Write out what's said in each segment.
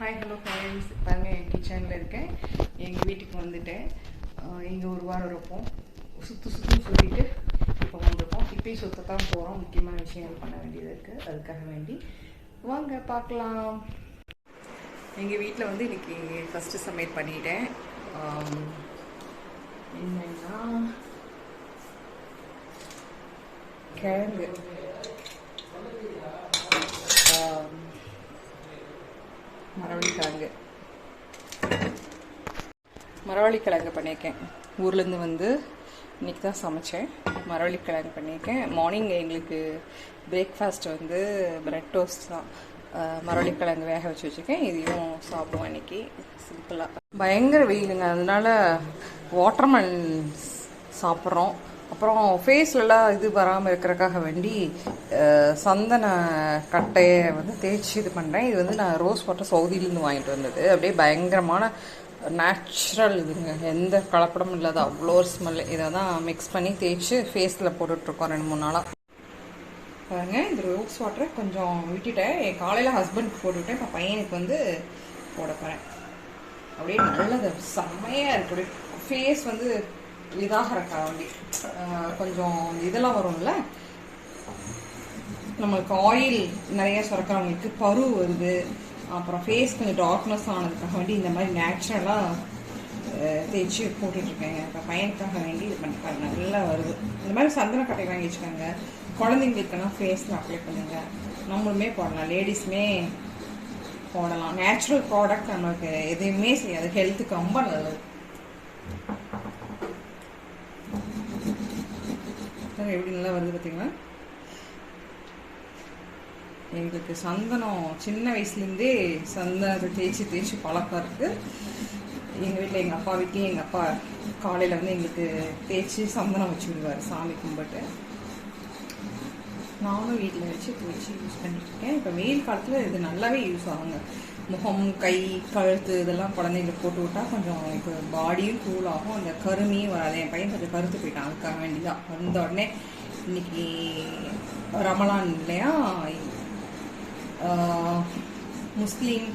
Hi hello friends பாருங்கள் என் கிச்சனில் இருக்கேன். எங்கள் வீட்டுக்கு வந்துட்டேன் இங்கே ஒரு வாரம் இருப்போம். சுற்று சுற்றி சுற்றிட்டு இப்போ வந்திருக்கோம். இப்போயும் சுற்றத்தான் போகிறோம் முக்கியமான விஷயங்கள் பண்ண வேண்டியது இருக்குது அதுக்காக வேண்டி. வாங்க பார்க்கலாம். எங்கள் வீட்டில் வந்து இன்னைக்கு ஃபஸ்ட்டு சமையல் பண்ணிட்டேன். என்னென்னா என்னன்னா கிழங்கு. மரவள்ளிக்கிழங்கு. மரவள்ளிக்கிழங்கு மரவள்ளி கிழங்கு பண்ணியிருக்கேன். ஊர்லேருந்து வந்து இன்னைக்கு தான் சமைச்சேன். மரவள்ளிக்கிழங்கு பண்ணியிருக்கேன். மார்னிங் எங்களுக்கு பிரேக்ஃபாஸ்ட் வந்து பிரெட் டோஸ்ட் தான். மரவள்ளிக்கிழங்கு வேக வச்சு வச்சுருக்கேன். இதையும் சாப்பிடுவோம் இன்றைக்கி சிம்பிளாக பயங்கர வெயிலுங்க. அதனால் வாட்டர்மெலன் சாப்பிட்றோம். அப்புறம் ஃபேஸ்லலாம் இது வராமல் இருக்கிறக்காக வேண்டி சந்தன கட்டையை வந்து தேய்ச்சி இது பண்ணுறேன் இது வந்து நான் ரோஸ் வாட்டர் சவுதியிலேருந்து வாங்கிட்டு வந்தது. அப்படியே பயங்கரமான நேச்சுரல் இதுங்க. எந்த கலப்படமும் இல்லாத அவ்வளோ ஸ்மெல் இதை தான் மிக்ஸ் பண்ணி தேய்ச்சி ஃபேஸில் போட்டுட்ருக்கோம் ரெண்டு மூணு நாளாக பாருங்க இந்த ரோஸ் வாட்டரை கொஞ்சம் விட்டுட்டேன். என் காலையில் ஹஸ்பண்ட்க்கு போட்டுவிட்டேன் இப்போ பையனுக்கு வந்து போட போகிறேன் அப்படியே நல்லது. செம்மையாக இருக்கு. அப்படியே ஃபேஸ் வந்து இதாகிறக்கா வேண்டி கொஞ்சம் இதெல்லாம் வரும்ல? நம்மளுக்கு ஆயில் நிறைய சுரக்கிறவங்களுக்கு பரு வருது. அப்புறம் ஃபேஸ் கொஞ்சம் டார்க்னஸ் ஆனதுக்காக வேண்டி இந்த மாதிரி நேச்சுரலாக தேய்ச்சி போட்டுட்ருக்கேங்க இப்போ பையனுக்காக வேண்டி இது பண்ணிப்பாரு நல்லா வருது. இந்த மாதிரி சந்தன கட்டை வாங்கி வச்சுக்கோங்க. குழந்தைங்களுக்கெல்லாம் ஃபேஸில் அப்ளை பண்ணுங்க. நம்மளுமே போடலாம். லேடிஸுமே போடலாம். நேச்சுரல் ப்ராடக்ட் நம்மளுக்கு எதுவுமே செய்யாது. ஹெல்த்துக்கு ரொம்ப நல்லது. புத்தகம் எப்படி நல்லா வருது பார்த்தீங்களா எங்களுக்கு சந்தனம் சின்ன வயசுலேருந்தே சந்தனத்தை தேய்ச்சி தேய்ச்சி பழக்கம் இருக்குது எங்கள் வீட்டில் எங்கள் அப்பா வீட்லேயும் எங்கள் அப்பா காலையில் வந்து எங்களுக்கு தேய்ச்சி சந்தனம் வச்சு விடுவார் சாமி கும்பிட்டு. நானும் வீட்டில் வச்சு தேய்ச்சி யூஸ் பண்ணிட்டுருக்கேன் இப்போ வெயில் காலத்தில் இது நல்லாவே யூஸ் ஆகுங்க. முகம் கை கழுத்து இதெல்லாம் குழந்தைங்களுக்கு போட்டு விட்டா கொஞ்சம் இப்போ பாடியும் கூல் ஆகும். அந்த கருமையும் வராது. என் பையன் கொஞ்சம் கருத்து போயிட்டான். அதுக்காக வேண்டிதான். வந்த உடனே இன்னைக்கு ரமலான் இல்லையா? முஸ்லீம்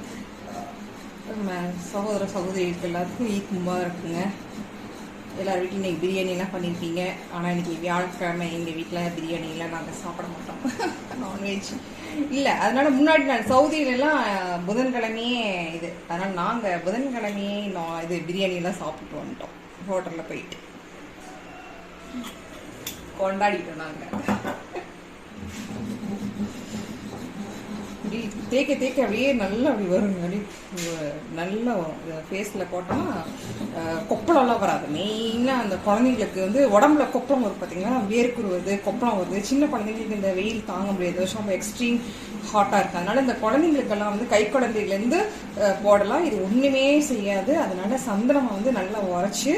சகோதர சகோதரிகளுக்கு எல்லாத்துக்கும் ஈத் இருக்குங்க எல்லார் வீட்லையும் இன்னைக்கு பிரியாணிலாம் பண்ணியிருப்பீங்க ஆனால் இன்னைக்கு வியாழக்கிழமை எங்கள் வீட்டில் பிரியாணிலாம் நாங்கள் சாப்பிட மாட்டோம். நான்வெஜ் இல்லை அதனால முன்னாடி நான் சவுதியிலலாம் புதன்கிழமையே இது. அதனால் நாங்கள் புதன்கிழமையே நான் இது பிரியாணிலாம் சாப்பிட்டு வந்துட்டோம். ஹோட்டலில் போயிட்டு. கொண்டாடிட்டோம் நாங்கள் அப்படி தேய்க்க தேய்க்க அப்படியே நல்லா அப்படி வருங்க அப்படி நல்லா வரும் ஃபேஸில் போட்டோம்னா கொப்பளம்லாம் வராது. மெயினாக அந்த குழந்தைங்களுக்கு வந்து உடம்புல கொப்பளம் வரும் பார்த்தீங்கன்னா வேர்க்குரு வருது கொப்பளம் வருது. சின்ன குழந்தைங்களுக்கு இந்த வெயில் தாங்க முடியாது. வருஷம் ரொம்ப எக்ஸ்ட்ரீம் ஹாட்டாக இருக்குது அதனால இந்த குழந்தைங்களுக்கெல்லாம் வந்து கை குழந்தைகள்லேருந்து போடலாம். இது ஒன்றுமே செய்யாது. அதனால சந்தனமாக வந்து நல்லா உரைச்சி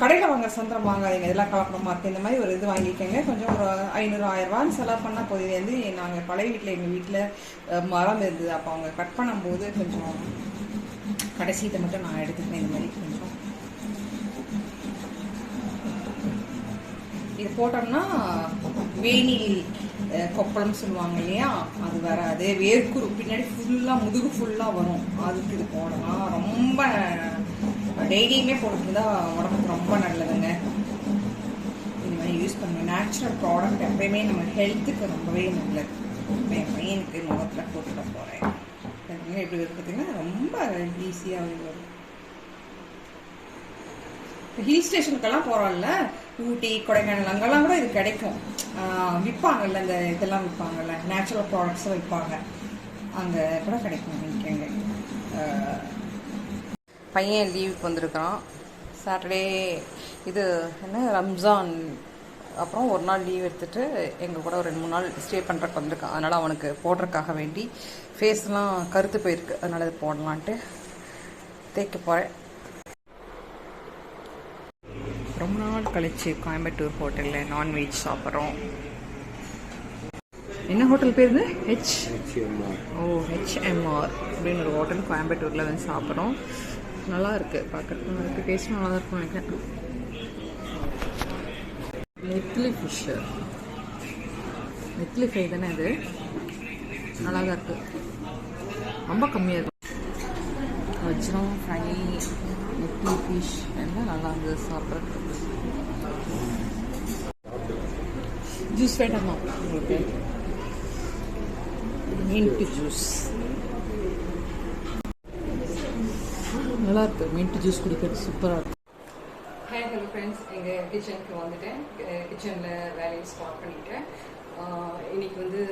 கடையில் வாங்க சந்திரம் வாங்காதீங்க. இதெல்லாம் கலப்படமா இருக்குது இந்த மாதிரி ஒரு இது வாங்கிக்கோங்க கொஞ்சம் ஒரு ஐநூறு ஆயிரம் செலவு பண்ணால் போதும். வந்து நாங்கள் பழைய வீட்டில் எங்கள் வீட்டில் மரம் இருந்தது. அப்போ அவங்க கட் பண்ணும்போது கொஞ்சம் கடைசி இதை மட்டும் நான் எடுத்துக்கிறேன். இந்த மாதிரி கொஞ்சம். இது போட்டோம்னா வேணில் கொப்பளம் சொல்லுவாங்க இல்லையா? அது வராது. வேர்க்குரு. பின்னாடி ஃபுல்லாக முதுகு ஃபுல்லாக வரும். அதுக்கு இது போடலாம். ரொம்ப டெய்லியுமே போட்டுருந்தா உடம்புக்கு ரொம்ப நல்லதுங்க. இந்த மாதிரி யூஸ் பண்ணுங்க. நேச்சுரல் ப்ராடக்ட் எப்பயுமே நம்ம ஹெல்த்துக்கு ரொம்பவே நல்லது. என் பையனுக்கு முகத்தில் போட்டுட போகிறேன் எப்படி இருக்கு பார்த்தீங்கன்னா ரொம்ப ஈஸியாக வரும். ஹில் ஸ்டேஷனுக்கெல்லாம் போகிறோம்ல ஊட்டி கொடைக்கானல் அங்கெல்லாம் கூட இது கிடைக்கும். விற்பாங்கல்ல இந்த இதெல்லாம் விற்பாங்கல்ல நேச்சுரல் ப்ராடக்ட்ஸும் விற்பாங்க அங்கே கூட கிடைக்கும் எங்கே பையன் லீவுக்கு வந்திருக்கான். சாட்டர்டே இது என்ன ரம்ஜான் அப்புறம் ஒரு நாள் லீவ் எடுத்துட்டு எங்கள் கூட ஒரு ரெண்டு மூணு நாள் ஸ்டே பண்ணுறக்கு வந்திருக்கான். அதனால் அவனுக்கு போடுறதுக்காக வேண்டி. ஃபேஸ்லாம் கருத்து போயிருக்கு. அதனால் இது போடலான்ட்டு தேய்க்க போகிறேன் ரொம்ப நாள் கழிச்சு கோயம்புத்தூர் ஹோட்டலில் நான்வெஜ் சாப்பிட்றோம். என்ன ஹோட்டல் பேர் ஹெச் ஓ ஹெச்எம்ஆர் அப்படின்னு ஒரு ஹோட்டல் கோயம்புத்தூரில் வந்து சாப்பிட்றோம். நல்லா இருக்கு. பார்க்கறதுக்கு நல்லா இருக்கு. டேஸ்ட் நல்லா தான் இருக்கும் நினைக்கிறேன். நெத்லி ஃபிஷ்ஷு நெத்லி ஃப்ரை தானே இது? நல்லா தான் இருக்கு. ரொம்ப கம்மியாக இருக்கும் வச்சிரும். ஃப்ரை நெத்தி ஃபிஷ் எல்லாம் நல்லா இருந்தது. சாப்பிட்றதுக்கு ஜூஸ் வேண்டாமா உங்களுக்கு மின்ட் ஜூஸ் நல்லா இருக்கு. மின்ட் ஜூஸ் குடிக்கிறது சூப்பராக இருக்கு. ஹாய் ஹலோ ஃப்ரெண்ட்ஸ் எங்கள் கிச்சனுக்கு வந்துட்டேன். கிச்சனில் வேலையை ஸ்டார்ட் பண்ணிட்டேன். இன்னைக்கு வந்து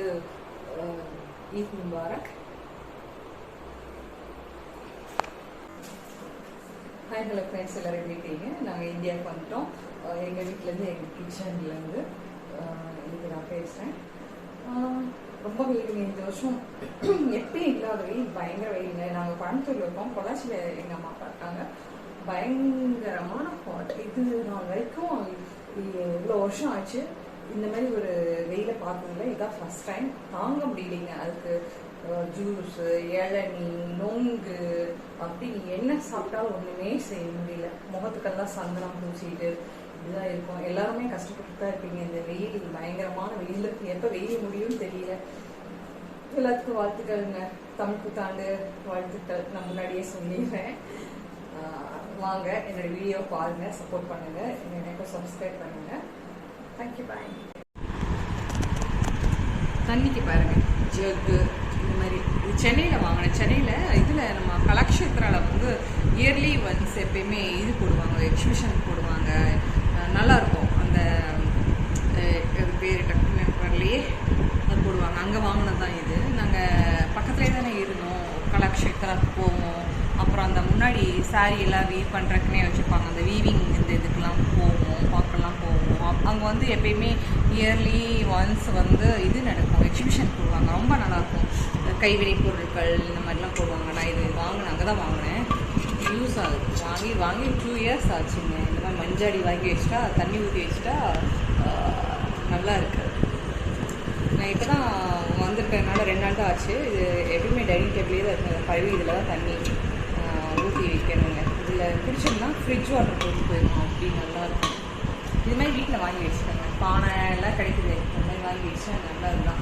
Eid Mubarak. Hi hello friends எல்லோரும் எப்படி இருக்கீங்க? நாங்கள் இந்தியாவுக்கு வந்துட்டோம். எங்கள் வீட்டிலேருந்து எங்கள் கிச்சன்லேருந்து இது நான் பேசுகிறேன் ரொம்ப வெயிலுங்க இந்த வருஷம் எப்பயும் இல்லாத வெயில் பயங்கர வெயிலுங்க நாங்கள் கோயம்புத்தூரில் இருக்கோம். பொள்ளாச்சியில் எங்கள் அம்மா அப்பா இருக்காங்க. பயங்கரமான ஹாட் இது நாள் வரைக்கும் இவ்வளோ வருஷம் ஆச்சு. இந்த மாதிரி ஒரு வெயிலை பார்த்ததில்ல இதான் ஃபர்ஸ்ட் டைம் தாங்க முடியலைங்க. அதுக்கு ஜூஸு இளநீ நொங்கு அப்படி நீ என்ன சாப்பிட்டாலும் ஒன்றுமே செய்ய முடியல. முகத்துக்கெல்லாம் சந்தனம் பூசிட்டு இதுதான் இருக்கும். எல்லாருமே கஷ்டப்பட்டு தான் இருப்பீங்க. இந்த வெயில் பயங்கரமான வெயிலுக்கு எப்போ வெயில் முடியும்னு தெரியல. எல்லாத்துக்கும் வாழ்த்துக்கள்ங்க. தமிழ் புத்தாண்டு வாழ்த்துக்கள். நான் முன்னாடியே சொல்லிடுறேன். வாங்க என்னோட வீடியோ பாருங்க சப்போர்ட் பண்ணுங்க. எனக்கு சப்ஸ்கிரைப் பண்ணுங்க. தேங்க்யூ பாய் தண்ணிக்கு பாருங்க. ஜக்கு. இந்த மாதிரி சென்னையில் வாங்கினேன். சென்னையில் இதில் நம்ம கலாக்ஷேத்ராவில் வந்து இயர்லி ஒன்ஸ் எப்பயுமே இது போடுவாங்க எக்ஸிபிஷன் போடுவாங்க. நல்லாயிருக்கும் அந்த அது பேர் டக்குன்னு வரலையே. அது போடுவாங்க. அங்கே வாங்கினது தான் இது. நாங்கள் பக்கத்துலேயே தானே இருந்தோம். கலாக்ஷேத்ராவுக்கு போவோம். அப்புறம் அந்த முன்னாடி சாரீ எல்லாம் வீவ் பண்ணுறக்குனே வச்சுருப்பாங்க. அந்த வீவிங் இந்த இதுக்கெலாம் போவோம் பார்க்கலாம் போவோம். அங்கே வந்து எப்பயுமே இயர்லி ஒன்ஸ் வந்து இது நடக்கும். எக்ஸிபிஷன் போடுவாங்க. ரொம்ப நல்லாயிருக்கும் கைவினை பொருட்கள் இந்த மாதிரிலாம் போடுவாங்க. நான் இது வாங்கினேன் அங்கே தான் வாங்கினேன். யூஸ் ஆகுது. வாங்கி வாங்கி டூ இயர்ஸ் ஆச்சுங்க. இந்த மாதிரி மஞ்சாடி வாங்கி வச்சுட்டா தண்ணி ஊற்றி வச்சுட்டா நல்லா இருக்குது நான் இப்போ தான் வந்திருக்கிறதுனால ரெண்டு நாள் தான் ஆச்சு. இது எப்பயுமே டைனிங் டேபிளே தான் இருக்கும் கழுவி இதில் தான் தண்ணி ஊற்றி வைக்கணுங்க. இதில் பிடிச்சோம்னா ஃப்ரிட்ஜ் வாட்டர் போட்டு போயிடும் அப்படி நல்லாயிருக்கும் இது மாதிரி வீட்டில் வாங்கி வச்சுக்கோங்க பானை எல்லாம் கிடைக்குது. இந்த மாதிரி வாங்கி வச்சா நல்லா இருந்தான்